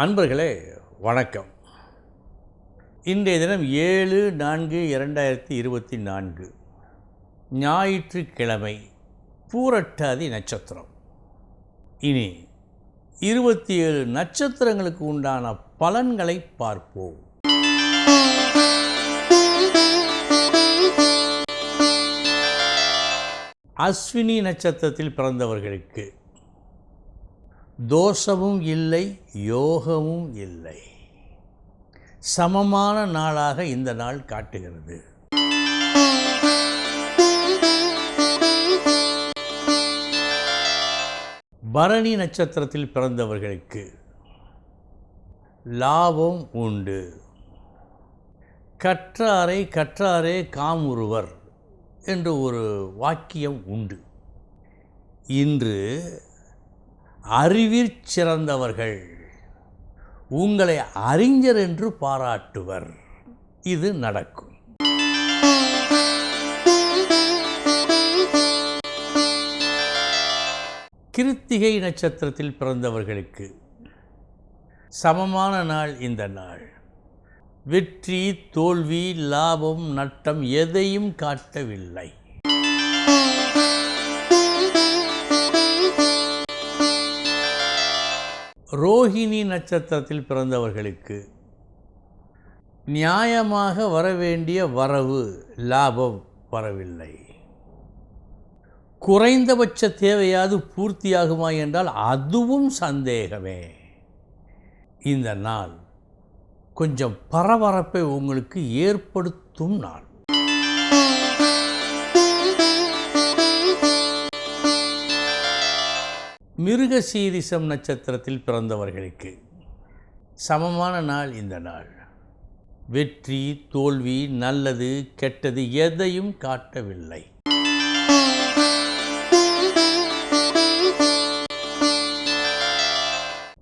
அன்பர்களே வணக்கம். இன்றைய தினம் ஏழு நான்கு இரண்டாயிரத்தி இருபத்தி நான்கு. ஞாயிற்றுக்கிழமை பூரட்டாதி நட்சத்திரம். இனி இருபத்தி ஏழு நட்சத்திரங்களுக்கு உண்டான பலன்களை பார்ப்போம். அஸ்வினி நட்சத்திரத்தில் பிறந்தவர்களுக்கு தோஷமும் இல்லை யோகமும் இல்லை. சமமான நாளாக இந்த நாள் காட்டுகிறது. பரணி நட்சத்திரத்தில் பிறந்தவர்களுக்கு லாபம் உண்டு. கற்றாரை கற்றாரே காமுறுவர் என்று ஒரு வாக்கியம் உண்டு. இன்று அறிவிற் சிறந்தவர்கள். உங்களை அறிஞர் என்று பாராட்டுவர். இது நடக்கும். கிருத்திகை நட்சத்திரத்தில் பிறந்தவர்களுக்கு சமமான நாள் இந்த நாள். வெற்றி தோல்வி லாபம் நட்டம் எதையும் காட்டவில்லை. ரோஹிணி நட்சத்திரத்தில் பிறந்தவர்களுக்கு நியாயமாக வரவேண்டிய வரவு லாபம் வரவில்லை. குறைந்தபட்ச தேவையாவது பூர்த்தியாகுமா என்றால் அதுவும் சந்தேகமே. இந்த நாள் கொஞ்சம் பரபரப்பை உங்களுக்கு ஏற்படுத்தும் நாள். மிருகசீரிசம் நட்சத்திரத்தில் பிறந்தவர்களுக்கு சமமான நாள் இந்த நாள். வெற்றி தோல்வி நல்லது கெட்டது எதையும் காட்டவில்லை.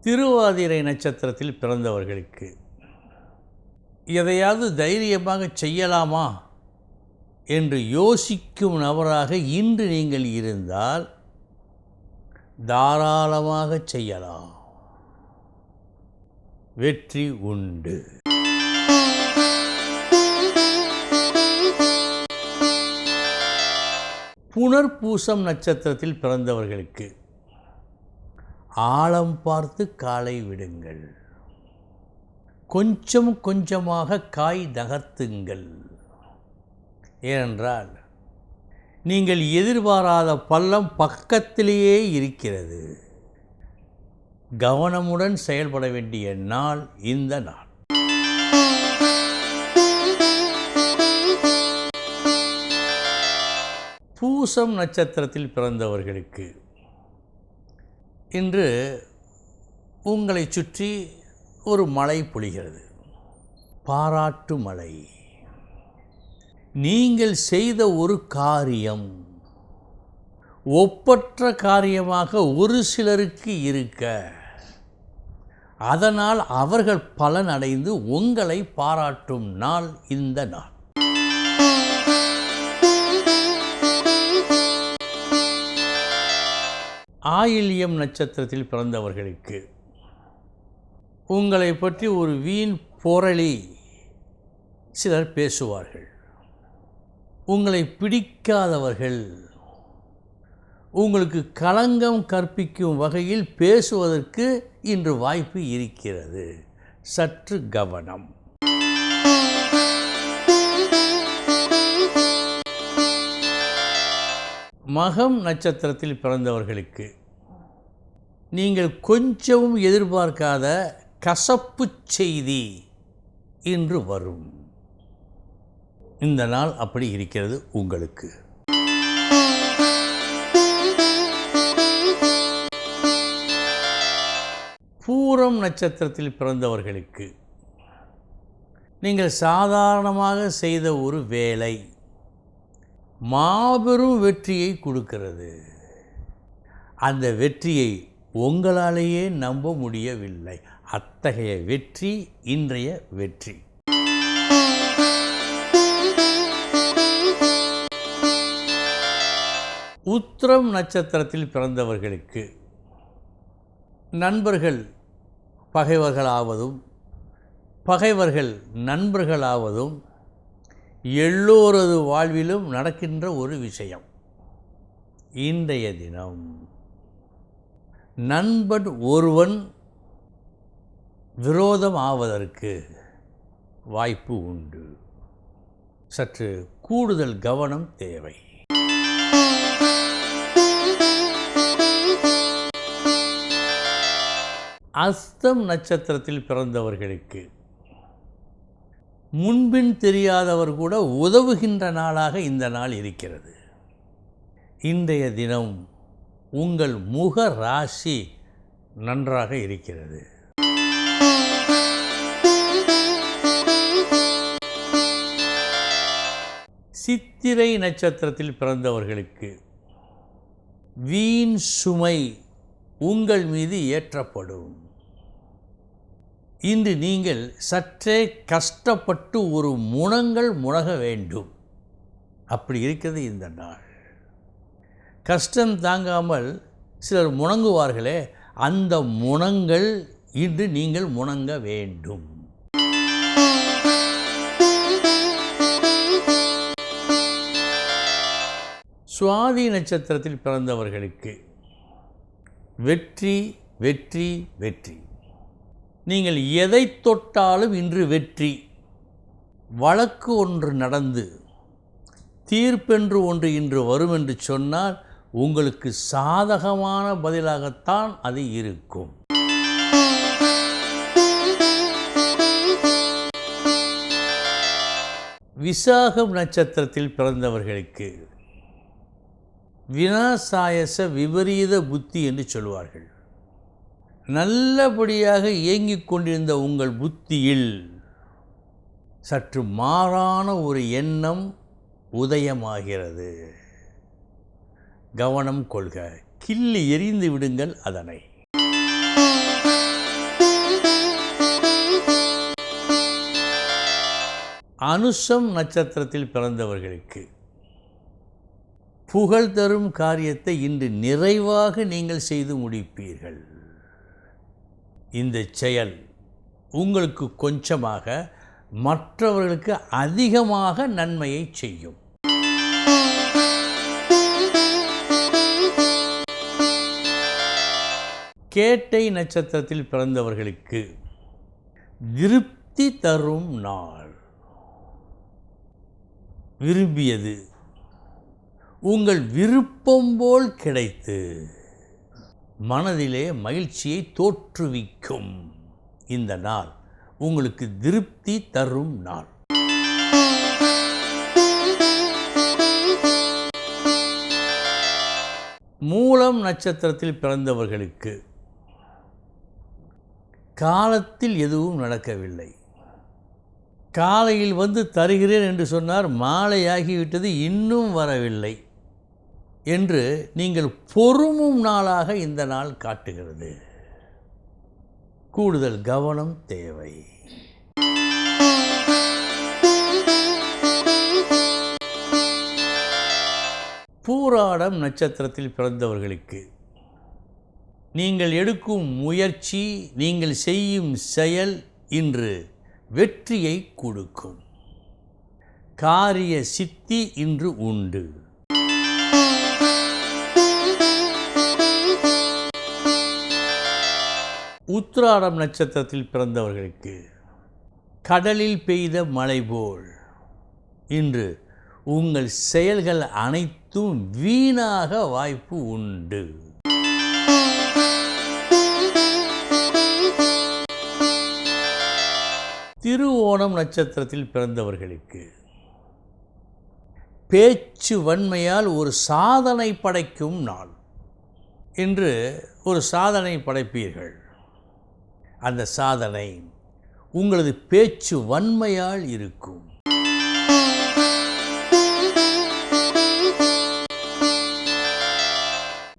திருவாதிரை நட்சத்திரத்தில் பிறந்தவர்களுக்கு எதையாவது தைரியமாக செய்யலாமா? என்று யோசிக்கும் நபராக இன்று நீங்கள் இருந்தால் தாராளமாக செய்யலாம். வெற்றி உண்டு. புனர்பூசம் நட்சத்திரத்தில் பிறந்தவர்களுக்கு ஆழம் பார்த்து காலை விடுங்கள். கொஞ்சம் கொஞ்சமாக காய் நகர்த்துங்கள் ஏனென்றால் நீங்கள் எதிர்பாராத பள்ளம் பக்கத்திலேயே இருக்கிறது. கவனமுடன் செயல்பட வேண்டிய நாள் இந்த நாள். பூசம் நட்சத்திரத்தில் பிறந்தவர்களுக்கு இன்று உங்களை சுற்றி ஒரு மழை பொழிகிறது. பாராட்டு மழை நீங்கள் செய்த ஒரு காரியம். ஒப்பற்ற காரியமாக ஒரு சிலருக்கு இருக்க. அதனால் அவர்கள் பலன் அடைந்து உங்களை பாராட்டும் நாள் இந்த நாள். ஆயில்யம் நட்சத்திரத்தில் பிறந்தவர்களுக்கு. உங்களை பற்றி ஒரு வீண் பொரளி சிலர் பேசுவார்கள். உங்களை பிடிக்காதவர்கள் உங்களுக்கு களங்கம் கற்பிக்கும் வகையில் பேசுவதற்கு இன்று வாய்ப்பு இருக்கிறது. சற்று கவனம். மகம் நட்சத்திரத்தில் பிறந்தவர்களுக்கு நீங்கள் கொஞ்சமும் எதிர்பார்க்காத கசப்பு செய்தி இன்று வரும். இந்த நாள் அப்படி இருக்கிறது உங்களுக்கு. பூரம் நட்சத்திரத்தில் பிறந்தவர்களுக்கு நீங்கள் சாதாரணமாக செய்த ஒரு வேலை மாபெரும் வெற்றியை கொடுக்கிறது. அந்த வெற்றியை உங்களாலேயே நம்ப முடியவில்லை. அத்தகைய வெற்றி இன்றைய வெற்றி. உத்திரம் நட்சத்திரத்தில் பிறந்தவர்களுக்கு நண்பர்கள் பகைவர்களாவதும் பகைவர்கள் நண்பர்களாவதும் எல்லோரது வாழ்விலும் நடக்கின்ற ஒரு விஷயம். இன்றைய தினம் நண்பன் ஒருவன் விரோதம் ஆவதற்கு வாய்ப்பு உண்டு. சற்று கூடுதல் கவனம் தேவை. அஸ்தம் நட்சத்திரத்தில் பிறந்தவர்களுக்கு முன்பின் தெரியாதவர் கூட உதவுகின்ற நாளாக இந்த நாள் இருக்கிறது. இன்றைய தினம் உங்கள் முக ராசி நன்றாக இருக்கிறது. சித்திரை நட்சத்திரத்தில் பிறந்தவர்களுக்கு வீண் சுமை உங்கள் மீது ஏற்றப்படும். இன்று நீங்கள் சற்றே கஷ்டப்பட்டு ஒரு முனங்கள் முழக வேண்டும். அப்படி இருக்கிறது இந்த நாள். கஷ்டம் தாங்காமல் சிலர் முணங்குவார்களே அந்த முனங்கள் இன்று நீங்கள் முணங்க வேண்டும். சுவாதி நட்சத்திரத்தில் பிறந்தவர்களுக்கு வெற்றி வெற்றி வெற்றி. நீங்கள் எதை தொட்டாலும் இன்று வெற்றி. வழக்கு ஒன்று நடந்து தீர்ப்பென்று ஒன்று இன்று வரும் என்று சொன்னால் உங்களுக்கு சாதகமான பதிலாகத்தான் அது இருக்கும். விசாகம் நட்சத்திரத்தில் பிறந்தவர்களுக்கு வினாசாயச விபரீத புத்தி என்று சொல்வார்கள். நல்லபடியாக இயங்கிக் கொண்டிருந்த உங்கள் புத்தியில் சற்று மாறான ஒரு எண்ணம் உதயமாகிறது. கவனம் கொள்க. கிள்ளி எரிந்து விடுங்கள் அதனை. அனுஷம் நட்சத்திரத்தில் பிறந்தவர்களுக்கு புகழ் தரும் காரியத்தை இன்று நிறைவாக நீங்கள் செய்து முடிப்பீர்கள். இந்த செயல் உங்களுக்கு கொஞ்சமாக மற்றவர்களுக்கு அதிகமாக நன்மையை செய்யும். கேட்டை நட்சத்திரத்தில் பிறந்தவர்களுக்கு திருப்தி தரும் நாள். விரும்பியது உங்கள் விருப்பம் போல் கிடைத்து மனதிலே மகிழ்ச்சியை தோற்றுவிக்கும். இந்த நாள் உங்களுக்கு திருப்தி தரும் நாள். மூலம் நட்சத்திரத்தில் பிறந்தவர்களுக்கு காலத்தில் எதுவும் நடக்கவில்லை. காலையில் வந்து தருகிறேன் என்று சொன்னார் மாலையாகிவிட்டது இன்னும் வரவில்லை. என்று நீங்கள் பொறுமும் நாளாக இந்த நாள் காட்டுகிறது. கூடுதல் கவனம் தேவை. பூராடம் நட்சத்திரத்தில் பிறந்தவர்களுக்கு நீங்கள் எடுக்கும் முயற்சி நீங்கள் செய்யும் செயல் இன்று வெற்றியை கொடுக்கும். காரிய சித்தி இன்று உண்டு. உத்திராடம் நட்சத்திரத்தில் பிறந்தவர்களுக்கு கடலில் பெய்த மழை போல். இன்று உங்கள் செயல்கள் அனைத்தும் வீணாக வாய்ப்பு உண்டு. திருவோணம் நட்சத்திரத்தில் பிறந்தவர்களுக்கு பேச்சு வன்மையால் ஒரு சாதனை படைக்கும் நாள். என்று ஒரு சாதனை படைப்பீர்கள். அந்த சாதனை உங்களது பேச்சு வன்மையால் இருக்கும்.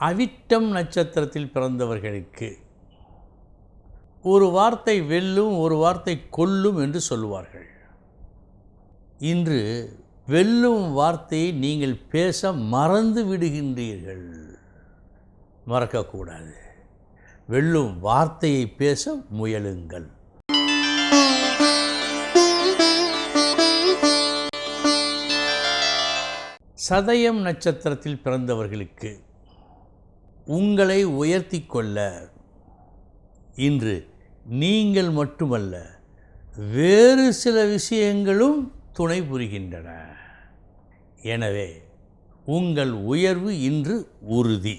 அவிட்டம் நட்சத்திரத்தில் பிறந்தவர்களுக்கு ஒரு வார்த்தை வெல்லும் ஒரு வார்த்தை கொல்லும் என்று சொல்லுவார்கள். இன்று வெல்லும் வார்த்தையை நீங்கள் பேச மறந்து விடுகின்றீர்கள். மறக்கக்கூடாது. வெல்லும் வார்த்தையை பேச முயலுங்கள். சதயம் நட்சத்திரத்தில் பிறந்தவர்களுக்கு உங்களை உயர்த்தி கொள்ள இன்று நீங்கள் மட்டுமல்ல வேறு சில விஷயங்களும் துணை புரிகின்றன. எனவே உங்கள் உயர்வு இன்று உறுதி.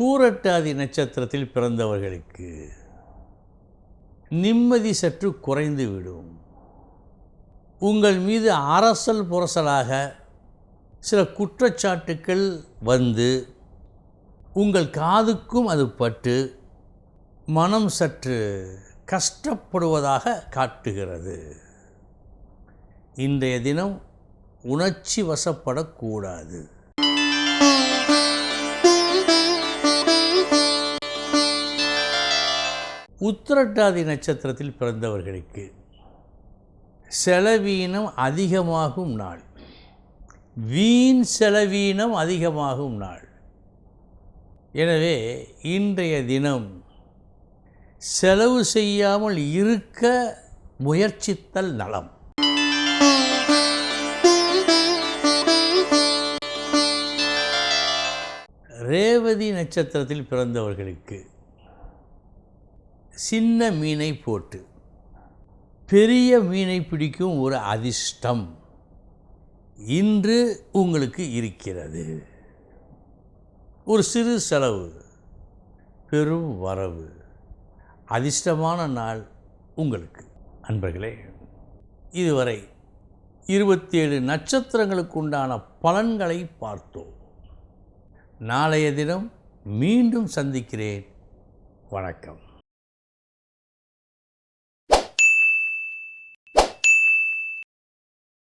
பூரட்டாதி நட்சத்திரத்தில் பிறந்தவர்களுக்கு நிம்மதி சற்று குறைந்துவிடும் உங்கள் மீது அரசல் புரசலாக சில குற்றச்சாட்டுக்கள் வந்து உங்கள் காதுக்கும் அது பட்டு மனம் சற்று கஷ்டப்படுவதாக காட்டுகிறது. இன்றைய தினம் உணர்ச்சி வசப்படக்கூடாது. உத்திரட்டாதி நட்சத்திரத்தில் பிறந்தவர்களுக்கு செலவீனம் அதிகமாகும் நாள். வீண் செலவீனம் அதிகமாகும் நாள். எனவே இன்றைய தினம் செலவு செய்யாமல் இருக்க முயற்சித்தல் நலம். ரேவதி நட்சத்திரத்தில் பிறந்தவர்களுக்கு சின்ன மீனை போட்டு. பெரிய மீனை பிடிக்கும் ஒரு அதிர்ஷ்டம் இன்று உங்களுக்கு இருக்கிறது. ஒரு சிறு செலவு பெரும் வரவு அதிர்ஷ்டமான நாள் உங்களுக்கு. அன்பர்களே இதுவரை இருபத்தேழு நட்சத்திரங்களுக்கு உண்டான பலன்களை பார்த்தோம். நாளைய தினம் மீண்டும் சந்திக்கிறேன். வணக்கம்.